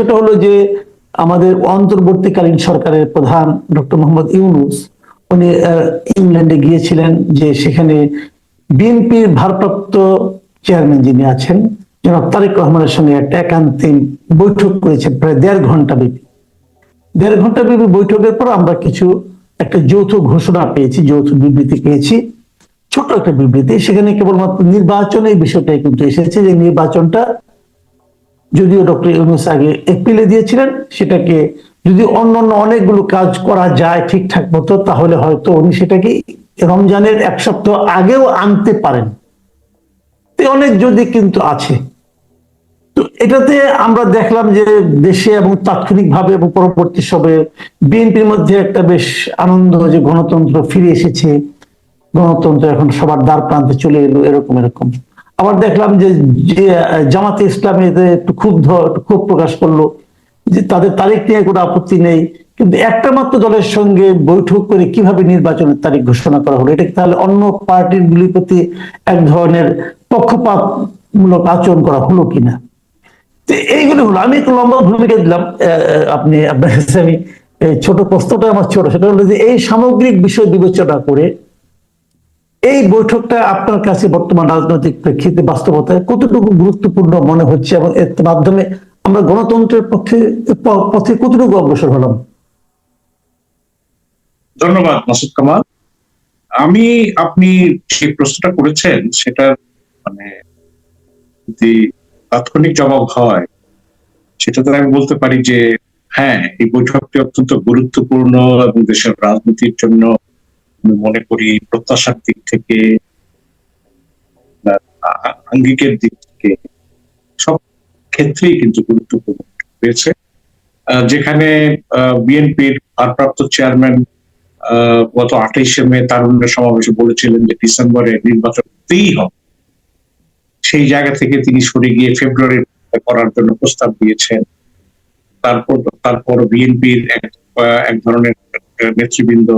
বিষয়টা হলো যে আমাদের অন্তর্বর্তীকালীন সরকারের প্রধান ডক্টর মোহাম্মদ ইউনুস, উনি ইংল্যান্ডে গিয়েছিলেন যে সেখানে বিএনপির ভারপ্রাপ্ত চেয়ারম্যান যিনি আছেন, জনাব তারেক রহমানের সঙ্গে একটা একান্তিক বৈঠক করেছে প্রায় দেড় ঘণ্টা ব্যাপী। দেড় ঘণ্টা ব্যাপী বৈঠকের পর আমরা কিছু একটা যৌথ ঘোষণা পেয়েছি, যৌথ বিবৃতি পেয়েছি ছোট একটা বিবৃতি। সেখানে কেবলমাত্র নির্বাচন এই বিষয়টাই কিন্তু এসেছে যে নির্বাচনটা যদিও ডক্টর ইউনুস আগে এপ্রিলে দিয়েছিলেন, সেটাকে যদি অন্যান্য অনেকগুলো কাজ করা যায় ঠিকঠাক মতো, তাহলে হয়তো উনি সেটাকে রমজানের এক সপ্তাহ আগেও আনতে পারেন। অনেক যদি কিন্তু আছে। তো এটাতে আমরা দেখলাম যে দেশে এবং তাৎক্ষণিকভাবে এবং পরবর্তী সবে বিএনপির মধ্যে একটা বেশ আনন্দ যে গণতন্ত্র ফিরে এসেছে। গণতন্ত্র এখন সবার দ্বার প্রান্তে চলে এলো, এরকম এরকম। আবার দেখলাম যে জামাতে ইসলামী একটু ক্ষুব্ধ ক্ষোভ প্রকাশ করল যে তাদের তারিখ নিয়ে কোনো আপত্তি নেই। কিন্তু একটা মাত্র দলের সঙ্গে বৈঠক করে কীভাবে নির্বাচনের তারিখ ঘোষণা করা হলো? এটা তাহলে অন্য পার্টির গুলির প্রতি এক ধরনের পক্ষপাতমূলক আচরণ করা হলো কিনা? এইগুলো হলো। আমি একটু লম্বা ভূমিকা দিলাম আপনি, আপনার কাছে আমি ছোট প্রশ্নটা আমার ছোট। সেটা হলো যে এই সামগ্রিক বিষয় বিবেচনা করে এই বৈঠকটা আপনার কাছে বর্তমান রাজনৈতিক প্রেক্ষিতে বাস্তবতায় কতটুকু গুরুত্বপূর্ণ মনে হচ্ছে এবং এর মাধ্যমে আমরা গণতন্ত্রের পক্ষে পথে কতটুকু অগ্রসর হলাম? ধন্যবাদ, মাসুদ কামাল। আমি, আপনি সেই প্রশ্নটা করেছেন, সেটা মানে যদি তাৎক্ষণিক জবাব হয় সেটাতে আমি বলতে পারি যে হ্যাঁ এই বৈঠকটি অত্যন্ত গুরুত্বপূর্ণ এবং দেশের রাজনীতির জন্য মনে করি প্রত্যাশার দিক থেকে আঙ্গিকের দিক থেকে সব ক্ষেত্রেই কিন্তু গুরুত্বপূর্ণ হয়েছে যেখানে বিএনপির ভারপ্রাপ্ত চেয়ারম্যান গত আঠাইশে মে তারুণ্য সমাবেশে বলেছিলেন যে ডিসেম্বরে নির্বাচন হতেই হবে। সেই জায়গা থেকে তিনি সরে গিয়ে ফেব্রুয়ারি করার জন্য প্রস্তাব দিয়েছেন। তারপর তারপর বিএনপির এক ধরনের নেতৃবৃন্দ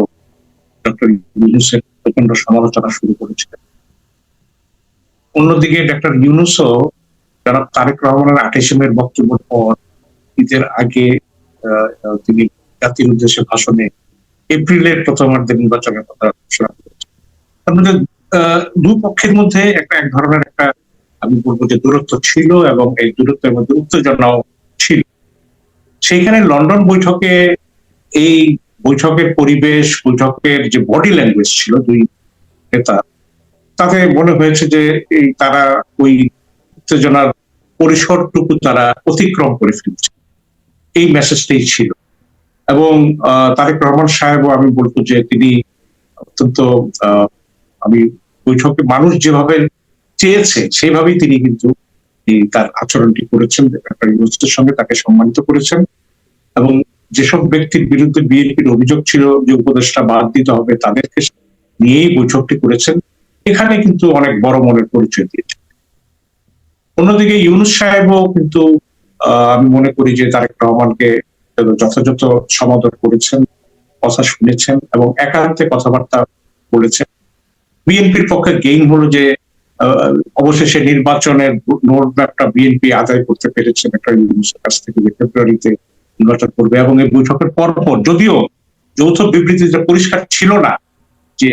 ডক্টর ইউনুসের প্রচণ্ড সমালোচনা শুরু করেছিলেন অন্যদিকে ডক্টর ইউনুসও যারা তারেক রহমানের আঠাইশে মের বক্তব্যের পর ঈদের আগে তিনি জাতির উদ্দেশ্যে ভাষণে এপ্রিলের প্রথমার্ধে নির্বাচনের কথা ঘোষণা করেছেন। মধ্যে দুই পক্ষের মধ্যে একটা এক ধরনের একটা আমি বলব যে দূরত্ব ছিল এবং এই দূরত্বের মধ্যে উত্তেজনাও ছিল। সেইখানে লন্ডন বৈঠকে এই বৈঠকের পরিবেশ, বৈঠকের যে বডি ল্যাঙ্গুয়েজ ছিল দুই নেতা, তাতে মনে হয়েছে যে এই তারা ওই উত্তেজনার পরিসরটুকু তারা অতিক্রম করে ফেলছে। এই মেসেজটাই ছিল। এবং তারেক রহমান সাহেবও আমি বলব যে তিনি অত্যন্ত আমি বৈঠকে মানুষ যেভাবে চেয়েছে, সেভাবেই তিনি কিন্তু তার আচরণটি করেছেন সঙ্গে তাকে সম্মানিত করেছেন। এবং যেসব ব্যক্তির বিরুদ্ধে বিএনপির অভিযোগ ছিল যে উপদেষ্টা বাদ দিতে হবে তাদেরকে নিয়েই বৈঠকটি করেছেন। এখানে কিন্তু অনেক বড় মনের পরিচয় দিয়েছে অন্যদিকে ইউনুস সাহেবও কিন্তু আমি মনে করি যে তারেক রহমানকে যথাযথ সমাদর করেছেন, কথা শুনেছেন এবং একান্তে কথাবার্তা বলেছেন। বিএনপির পক্ষে গেইন হলো যে অবশেষে নির্বাচনের রোড ম্যাপটা বিএনপি আদায় করতে পেরেছেন একটা ইউনুসের কাছ থেকে যে ফেব্রুয়ারিতে নির্বাচন করবে এবং এই বৈঠকের পরপর যদিও যৌথ বিবৃতিতে পরিষ্কার ছিল না যে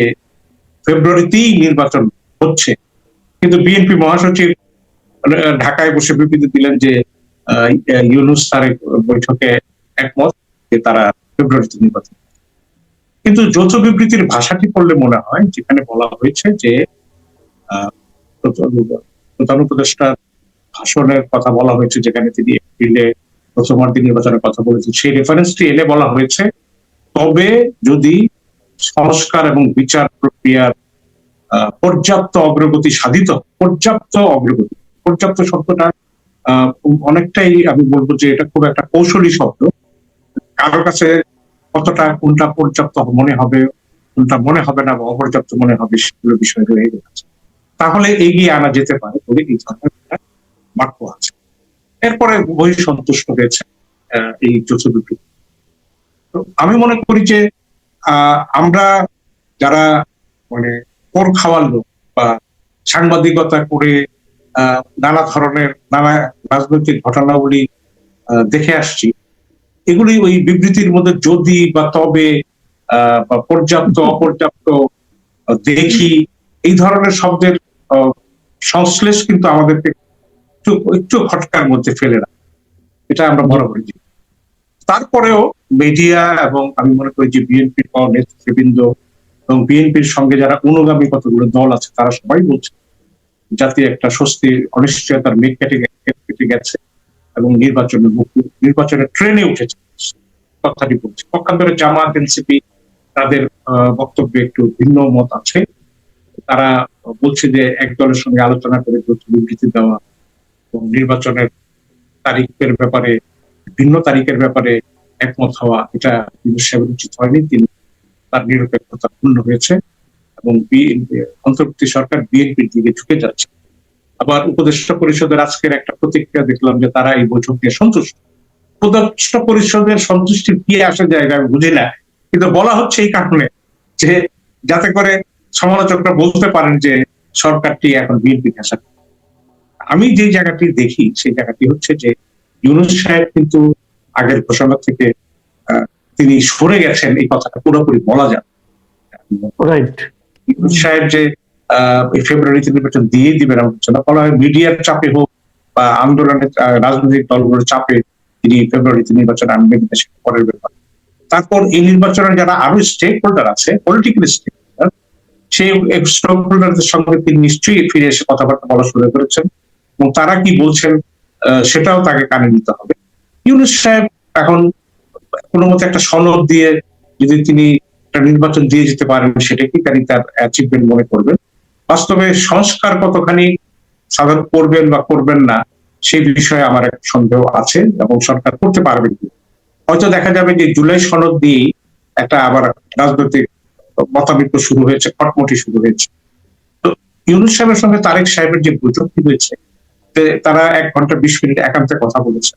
ফেব্রুয়ারিতেই নির্বাচন হচ্ছে, কিন্তু বিএনপি মহাসচিব ঢাকায় বসে বিবৃতি দিলেন যে ইউনুস তারেক বৈঠকে একমত যে তারা ফেব্রুয়ারিতে নির্বাচন কিন্তু যৌথ বিবৃতির ভাষাটি পড়লে মনে হয়, যেখানে বলা হয়েছে যে প্রধান উপদেষ্টার ভাষণের কথা বলা হয়েছে, যেখানে তিনি এপ্রিলে প্রথমার্ধে নির্বাচনের কথা বলেছেন সেই রেফারেন্সটি এনে বলা হয়েছে। তবে যদি সংস্কার এবং বিচার প্রক্রিয়ার পর্যাপ্ত অগ্রগতি সাধিত পর্যাপ্ত অগ্রগতি, পর্যাপ্ত শব্দটা অনেকটাই আমি বলব যে এটা খুব একটা কৌশলী শব্দ। কারোর কাছে কতটা কোনটা পর্যাপ্ত মনে হবে, কোনটা মনে হবে না বা অপর্যাপ্ত মনে হবে সেগুলো বিষয় রয়ে গেছে। তাহলে এগিয়ে আনা যেতে পারে বলে এই ধরনের বাক্য আছে। এরপরে বই সন্তুষ্ট হয়েছে এই যৌথ আমি মনে করি যে আমরা যারা মানে কোর খাওয়ার লোক বা সাংবাদিকতা করে নানা ধরনের নানা রাজনৈতিক ঘটনাবলী আহ, দেখে আসছি এগুলি ওই বিবৃতির মধ্যে যদি বা তবে বা পর্যাপ্ত অপর্যাপ্ত দেখি এই ধরনের শব্দের সংশ্লেষ কিন্তু আমাদেরকে একটু একটু খটকার মধ্যে ফেলে না এটা আমরা বরাবরই জানি। তারপরেও মিডিয়া এবং আমি মনে করি যে বিএনপির নেতৃবৃন্দ এবং বিএনপির সঙ্গে যারা অনুগামী কতগুলো দল আছে, তারা সবাই বলছে জাতি একটা স্বস্তি, অনিশ্চয়তার মেঘ কেটে কেটে গেছে এবং নির্বাচনের মুখ- নির্বাচনের ট্রেনে উঠেছে কথাটি বলছে, পক্ষান্তরে জামাত, এনসিপি তাদের বক্তব্যে একটু ভিন্ন মত আছে তারা বলছে যে এক দলের সঙ্গে আলোচনা করে বিবৃতি দেওয়া নির্বাচনের তারিখের ব্যাপারে, ভিন্ন তারিখের ব্যাপারে একমত হওয়া এটা ইউনুস উচিত হয়নি। তিনি তার নিরপেক্ষতা পূর্ণ হয়েছে এবং অন্তর্বর্তী সরকার বিএনপির দিকে ঝুঁকে যাচ্ছে। আবার উপদেষ্টা পরিষদের আজকের একটা প্রতিক্রিয়া দেখলাম যে তারা এই বৈঠক নিয়ে সন্তুষ্ট। উপদেষ্টা পরিষদের সন্তুষ্টির কি আসে জায়গা আমি বুঝি না। কিন্তু বলা হচ্ছে এই কারণে যে যাতে করে সমালোচকরা বলতে পারেন যে সরকারটি এখন বিএনপি ঘেঁষা আমি যে জায়গাটি দেখি সেই জায়গাটি হচ্ছে যে ইউনুস সাহেব কিন্তু আগের ঘোষণা থেকে তিনি সরে গেছেন এই কথাটা পুরোপুরি বলা যায় রাইট ইউনুস সাহেব যে ফেব্রুয়ারিতে নির্বাচন দিয়ে দিবেন এমন কিছু না বলা হয় মিডিয়ার চাপে হোক বা আন্দোলনের রাজনৈতিক দলগুলোর চাপে তিনি ফেব্রুয়ারিতে নির্বাচন আনবেন পরের ব্যাপার। তারপর এই নির্বাচনের যারা আরও স্টেক হোল্ডার আছে পলিটিক্যাল স্টেক হোল্ডার সেই স্টেক হোল্ডারদের সঙ্গে তিনি নিশ্চয়ই ফিরে এসে কথাবার্তা বলা শুরু করেছেন। এবং তারা কি বলছেন সেটাও তাকে কানে নিতে হবে। ইউনুস সাহেব এখন কোনো মতে একটা সনদ দিয়ে যদি তিনি একটা নির্বাচন দিয়ে যেতে পারেন, সেটাকে তিনি তার অ্যাচিভমেন্ট মনে করবেন। বাস্তবে সংস্কার কতখানি সাধারণ করবেন বা করবেন না সেই বিষয়ে আমার এক সন্দেহ আছে এবং সরকার করতে পারবেন হয়তো দেখা যাবে যে জুলাই সনদ দিয়েই একটা আবার রাজনৈতিক মতাবিত্ত শুরু হয়েছে, খটমটি শুরু হয়েছে। তো ইউনুস সাহেবের সঙ্গে তারেক সাহেবের যে বৈঠকটি হয়েছে তারা এক ঘণ্টা বিশ মিনিট একান্তে কথা বলেছে।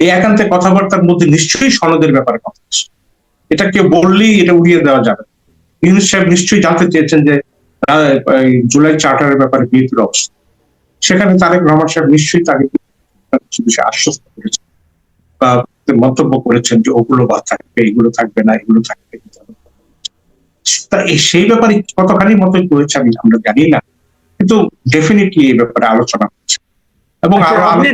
এই একান্তে কথাবার্তার মধ্যে নিশ্চয়ই সনদের ব্যাপারে কথা হচ্ছে এটা কেউ বললেই এটা উড়িয়ে দেওয়া যাবে। ইউনুস সাহেব নিশ্চয়ই জানতে চেয়েছেন যে জুলাই চার্টারের ব্যাপারে বিএনপির অবস্থা। সেখানে তারেক রহমান সাহেব নিশ্চয়ই তাকে কিছু বিষয়ে আশ্বস্ত করেছেন বা মন্তব্য করেছেন যে, ওগুলো বা থাকবে, এগুলো থাকবে না, এগুলো থাকবে। সেই ব্যাপারে কতখানি মতো হয়েছে আমি আমরা জানি না। কিন্তু ডেফিনেটলি এই ব্যাপারে আলোচনা এবং আচ্ছা, আপনি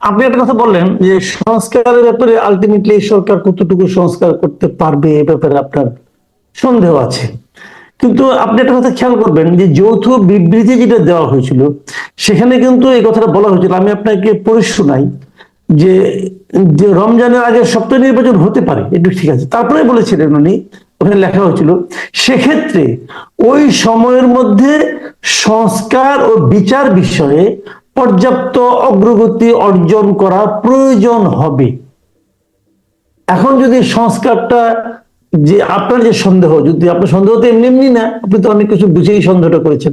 আপনি একটা কথা বললেন যে সংস্কারের ব্যাপারে আলটিমেটলি সরকার কতটুকু সংস্কার করতে পারবে এ ব্যাপারে আপনার সন্দেহ আছে। কিন্তু আপনি একটা কথা খেয়াল করবেন যে যৌথ বিবৃতি যেটা দেওয়া হয়েছিল সেখানে কিন্তু এই কথাটা বলা হয়েছিল। আমি আপনাকে পড়ে শোনাই যে যে রমজানের আগে সপ্তাহ নির্বাচন হতে পারে একটু ঠিক আছে। তারপরে বলেছিলেন উনি ওখানে লেখা হয়েছিল সেক্ষেত্রে ওই সময়ের মধ্যে সংস্কার ও বিচার বিষয়ে পর্যাপ্ত অগ্রগতি অর্জন করা প্রয়োজন হবে। এখন যদি সংস্কারটা যে আপনার যে সন্দেহ যদি আপনার সন্দেহ তো এমনি এমনি না আপনি তো অনেক কিছু বুঝেই সন্দেহটা করেছেন।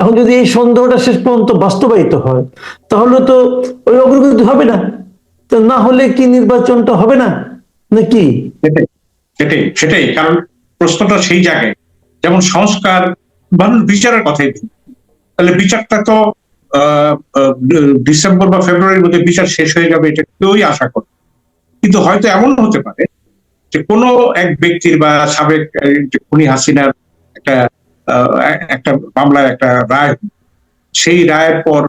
এখন যদি এই সন্দেহটা শেষ পর্যন্ত বাস্তবায়িত হয় তাহলে তো ওই অগ্রগতি হবে না। তো না হলে কি নির্বাচনটা হবে না? নাকি? সেটাই সেটাই সেটাই। কারণ প্রশ্নটা সেই জায়গায় যেমন সংস্কার ধরুন বিচারের কথাই তাহলে বিচারটা তো ডিসেম্বর বা ফেব্রুয়ারির মধ্যে বিচার শেষ হয়ে যাবে, এটা কেউই আশা করে কিন্তু হয়তো এমন হতে পারে যে কোনো এক ব্যক্তির বা সাবেক খুনি হাসিনার একটা একটা মামলার একটা রায় সেই রায়ের পর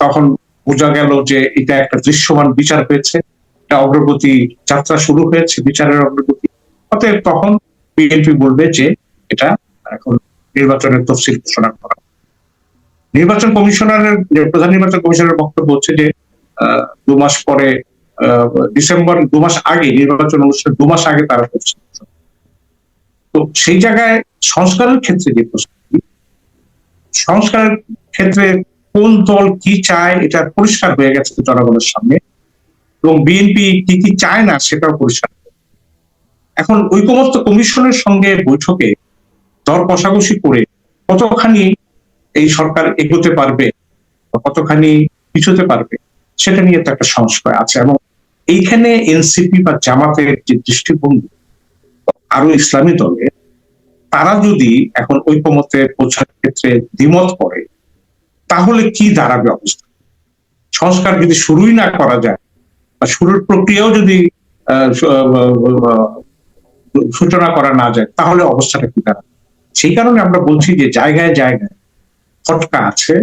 তখন বোঝা গেল যে এটা একটা দৃশ্যমান বিচার হয়েছে, একটা অগ্রগতি, যাত্রা শুরু হয়েছে, বিচারের অগ্রগতি। অতএব তখন বিএনপি বলবে যে এটা এখন নির্বাচনের তফসিল ঘোষণা করা। নির্বাচন কমিশনারের প্রধান নির্বাচন কমিশনের বক্তব্য হচ্ছে যে দু মাস পরে ডিসেম্বর, দু মাস আগে নির্বাচন অনুষ্ঠান, দু মাস আগে তারা করছে। তো সেই জায়গায় সংস্কারের ক্ষেত্রে যে প্রশ্নটি সংস্কারের ক্ষেত্রে কোন দল কি চায়, এটা পরিষ্কার হয়ে গেছে জনগণের সামনে, এবং বিএনপি কি কি চায় না সেটাও পরিষ্কার। এখন ঐকমত্য কমিশনের সঙ্গে বৈঠকে দর কষাকষি করে কতখানি এই সরকার এগোতে পারবে কতখানি পিছুতে পারবে, সেটা নিয়ে তো একটা সংশয় আছে। এবং এইখানে এনসিপি বা জামাতের যে দৃষ্টিভঙ্গি, আরও ইসলামী দলে, তারা যদি এখন ঐকমত্যে পৌঁছার ক্ষেত্রে দ্বিমত করে, তাহলে কি দাঁড়াবে অবস্থা? সংস্কার যদি শুরুই না করা যায়, বা শুরুর প্রক্রিয়াও যদি সূচনা করা না যায়, তাহলে অবস্থাটা কি দাঁড়াবে? সেই কারণে আমরা বলছি যে জায়গায় জায়গায় ফটকা আছে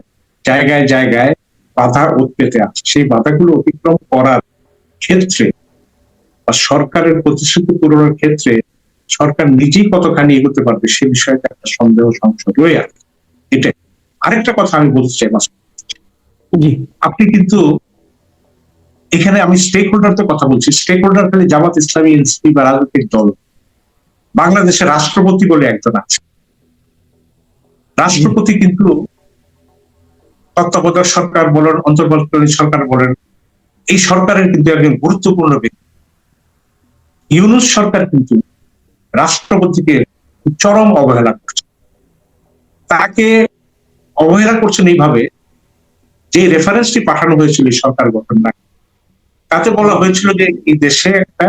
জায়গায় জায়গায় বাধা উৎপেতে আছে। সেই বাধাগুলো অতিক্রম করার ক্ষেত্রে বা সরকারের প্রতিশ্রুতি পূরণের ক্ষেত্রে সরকার নিজেই কতখানি এগোতে পারবে সে বিষয়ে একটা সন্দেহ সংশয় রয়ে আছে। এটাই। আরেকটা কথা আমি বলতে চাই আপনি কিন্তু এখানে আমি স্টেক হোল্ডারদের কথা বলছি। স্টেক হোল্ডার খালি জামাত ইসলামী এনসিপি বা রাজনৈতিক দল। বাংলাদেশের রাষ্ট্রপতি বলে একজন আছে। রাষ্ট্রপতি কিন্তু তত্ত্বাবধায়ক সরকার বলেন অন্তর্বর্তীকালীন সরকার বলেন, এই সরকারের কিন্তু একজন গুরুত্বপূর্ণ ব্যক্তি। ইউনুস সরকার কিন্তু রাষ্ট্রপতিকে চরম অবহেলা করছে। তাকে অবহেলা করছেন এইভাবে, যে রেফারেন্সটি পাঠানো হয়েছিল সরকার গঠন না। তাতে বলা হয়েছিল যে এই দেশে একটা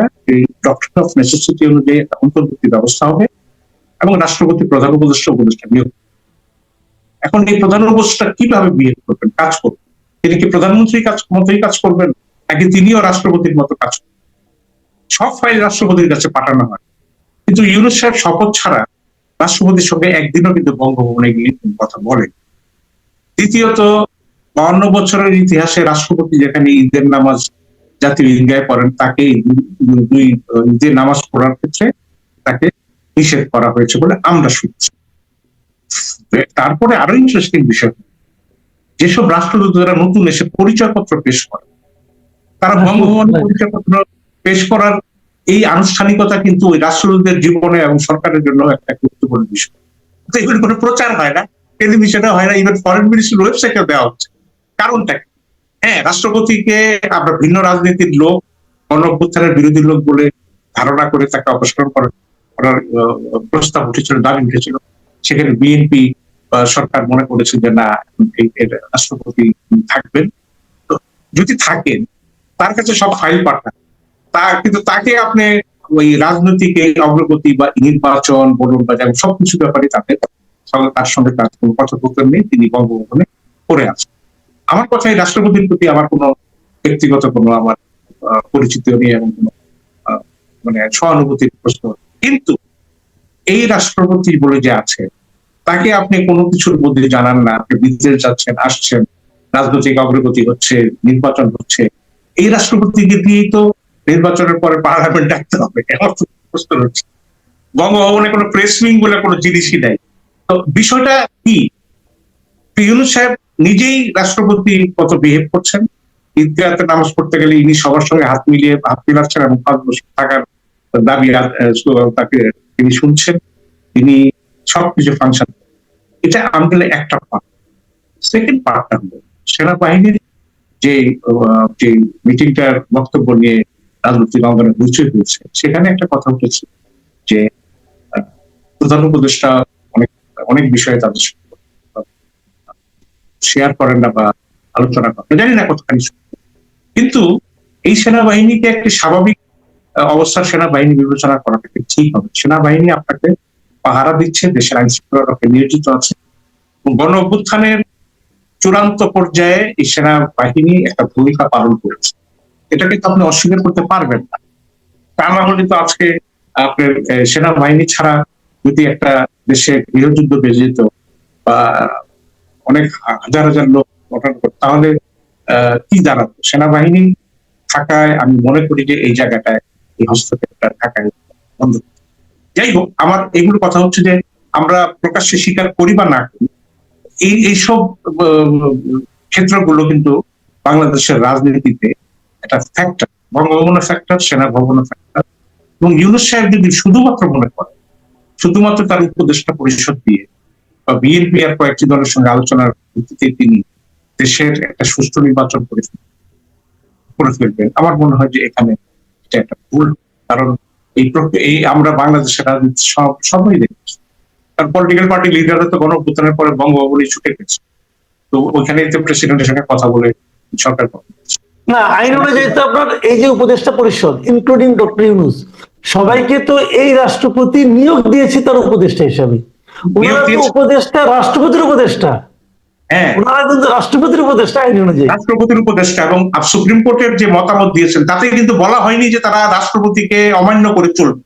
ডক্টর অফ নেসেসিটি অনুযায়ী একটা অন্তর্বর্তী ব্যবস্থা হবে এবং রাষ্ট্রপতি প্রধান উপদেষ্টা উপদেষ্টা নিয়োগ। এখন এই প্রধান উপদেষ্টা কীভাবে বিহেভ করবেন, কাজ করবেন? তিনি কি প্রধানমন্ত্রী কাজ মতোই কাজ করবেন, নাকি তিনিও রাষ্ট্রপতির মতো কাজ করবেন? সব ফাইল রাষ্ট্রপতির কাছে পাঠানো হয়। কিন্তু ইউনুস সাহেব শপথ ছাড়া রাষ্ট্রপতির সঙ্গে একদিনও কিন্তু বঙ্গভবনে গিয়ে কথা বলেন। দ্বিতীয়ত, বাউন্ন বছরের ইতিহাসে রাষ্ট্রপতি যেখানে ঈদের নামাজ জাতীয় ঈদগায় পড়েন, তাকে দুই ঈদের নামাজ পড়ার ক্ষেত্রে তাকে নিষেধ করা হয়েছে বলে আমরা শুনছি। তারপরে আরও ইন্টারেস্টিং বিষয় যেসব রাষ্ট্রদূতরা নতুন এসে পরিচয়পত্র পেশ করে তারা বঙ্গভবন পরিচয়পত্র পেশ করার এই আনুষ্ঠানিকতা কিন্তু ওই রাষ্ট্রদূতদের জীবনে এবং সরকারের জন্য একটা গুরুত্বপূর্ণ বিষয়। তো এগুলো কোনো প্রচার হয় না টেলিভিশনে হয় না ইভেন ফরেন মিনিস্ট্রির ওয়েবসাইটে দেওয়া হচ্ছে। কারণটা? হ্যাঁ রাষ্ট্রপতিকে আমরা ভিন্ন রাজনীতির লোক গণ বিরোধী লোক বলে ধারণা করে তাকে অপসারণ করার প্রস্তাব উঠেছিল দাবি উঠেছিল। সেখানে বিএনপি সরকার মনে করেছে যে না রাষ্ট্রপতি থাকবেন। যদি থাকেন, তার কাছে সব ফাইল পাঠান। তা, কিন্তু তাকে আপনি ওই রাজনৈতিক অগ্রগতি বা নির্বাচন, বলুন বা যেমন সবকিছু ব্যাপারে তাদের তার সঙ্গে তার কোনো কথোপকথন নেই, তিনি বঙ্গভবনে পড়ে আছেন। আমার কথা, এই রাষ্ট্রপতির প্রতি আমার কোনো ব্যক্তিগত কোনো আমার পরিচিত নেই এবং কোনো মানে সহানুভূতির প্রশ্ন। কিন্তু এই রাষ্ট্রপতি বলে যে আছে তাকে আপনি কোনো কিছুর মধ্যে জানান না। আপনি বিদেশ যাচ্ছেন, আসছেন, রাজনৈতিক অগ্রগতি হচ্ছে, নির্বাচন হচ্ছে। এই রাষ্ট্রপতিকে দিয়েই তো নির্বাচনের পরে পার্লামেন্ট ডাকতে হবে। আমার বঙ্গভবনে কোনো প্রেস উইং বলে কোনো জিনিসই নাই। তো বিষয়টা কি? ইউনুস সাহেব নিজেই রাষ্ট্রপতি কত বিহেভ করছেন। ঈদগাহতে নামাজ পড়তে গেলে ইনি সবার সঙ্গে হাত মিলিয়ে হাত মিলাচ্ছেন এবং পাঁচ বছর থাকার দাবি তাকে তিনি শুনছেন। তিনি সবকিছু ফাংশন এটা আমগেলে একটা পার্ট সেকেন্ড পার্টটা হলো সেনাবাহিনীর যে যে মিটিংটার বক্তব্য নিয়ে রাজনৈতিক অঙ্গনে হইচই হয়েছে সেখানে একটা কথা উঠেছে যে প্রধান উপদেষ্টা অনেক অনেক বিষয়ে তাদের শেয়ার করেন না বা আলোচনা করেন। জানি না কতখানি কিন্তু এই সেনাবাহিনীকে একটি স্বাভাবিক অবস্থার সেনাবাহিনী বিবেচনা করাটা ঠিক হবে? সেনাবাহিনী আপনাকে পাহারা দিচ্ছে, দেশের আইন শৃঙ্খলা নিয়োজিত আছে গণ অভ্যুত্থানের চূড়ান্ত পর্যায়ে এই সেনাবাহিনী একটা ভূমিকা পালন করেছে। এটাকে তো আপনি অস্বীকার করতে পারবেন না। তা না হলে তো আজকে আপনার সেনাবাহিনী ছাড়া যদি একটা দেশে গৃহযুদ্ধ বেজে যেত বা অনেক হাজার হাজার লোক গঠন করতো তাহলে কি দাঁড়াতো সেনাবাহিনী থাকায় আমি মনে করি যে এই জায়গাটায় এই হস্তক্ষেপটা থাকায় বন্ধ। যাই হোক, আমার এগুলো কথা হচ্ছে যে আমরা প্রকাশ্যে স্বীকার করি বা না এই, এইসব ক্ষেত্রগুলো কিন্তু বাংলাদেশের রাজনীতিতে একটা ফ্যাক্টর বঙ্গভবনের ফ্যাক্টর সেনা ভবনের ফ্যাক্টর এবং ইউনুস সাহেব যদি শুধুমাত্র মনে করে শুধুমাত্র তার উপদেষ্টা পরিষদ দিয়ে, বা বিএনপি আর কয়েকটি দলের সঙ্গে আলোচনার ভিত্তিতে তিনি দেশের একটা সুষ্ঠু নির্বাচন করে করে ফেলবেন, আমার মনে হয় যে এখানে এটা একটা ভুল কারণ এই এই আমরা বাংলাদেশের রাজনীতি সব সবাই দেখছি। কারণ পলিটিক্যাল পার্টি লিডাররা তো গণঅভ্যুত্থানের পরে বঙ্গভবনে ছুটে গেছে। তো ওইখানে তো প্রেসিডেন্টের সঙ্গে কথা বলে সরকার না আইন অনুযায়ী তো আপনার এই যে উপদেষ্টা পরিষদ ইনক্লুডিং ডক্টর ইউনুস সবাইকে তো এই রাষ্ট্রপতি নিয়োগ দিয়েছে তার উপদেষ্টা হিসাবে। উপদেষ্টা রাষ্ট্রপতির উপদেষ্টা। ওনারা কিন্তু রাষ্ট্রপতির উপদেষ্টা আইন অনুযায়ী। রাষ্ট্রপতির উপদেষ্টা এবং সুপ্রিম কোর্টের যে মতামত দিয়েছেন তাতে কিন্তু বলা হয়নি যে তারা রাষ্ট্রপতিকে অমান্য করে চলবে।